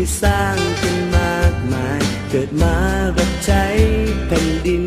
ที่สร้างขึ้นมากมาย เกิดมารับใช้แผ่นดิน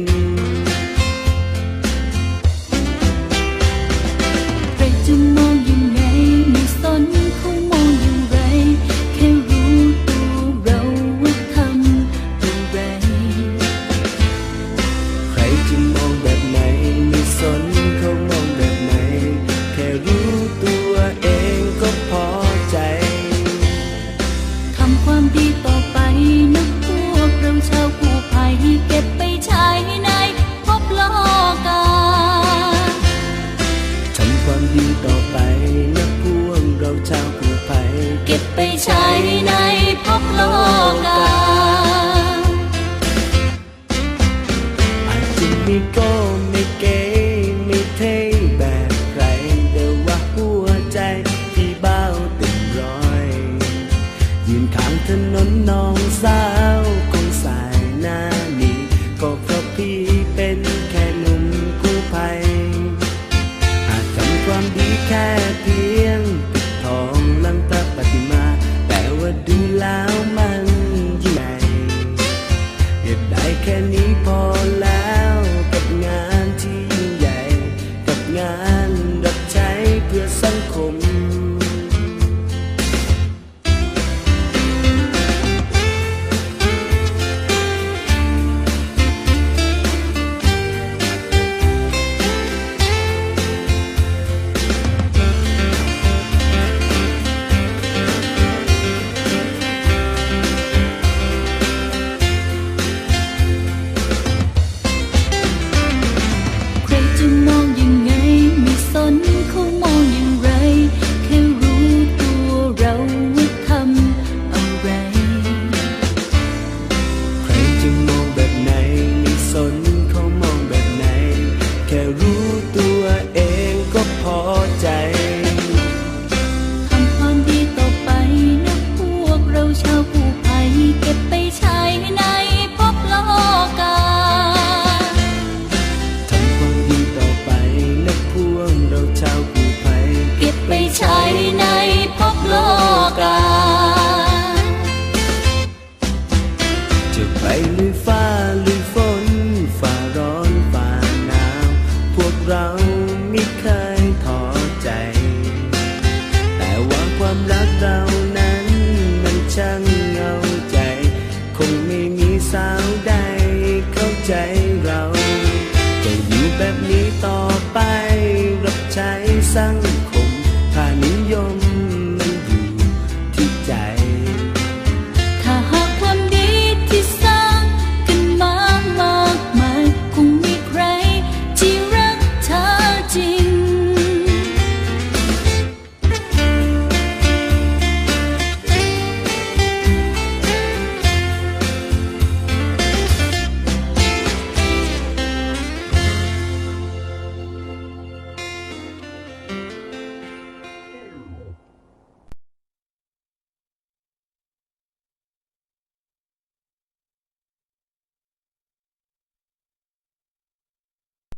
เรานั้นมันช่างเงาใจ คงไม่มีสาวใดเข้าใจเรา จะอยู่แบบนี้ต่อไปรับใช้สั่ง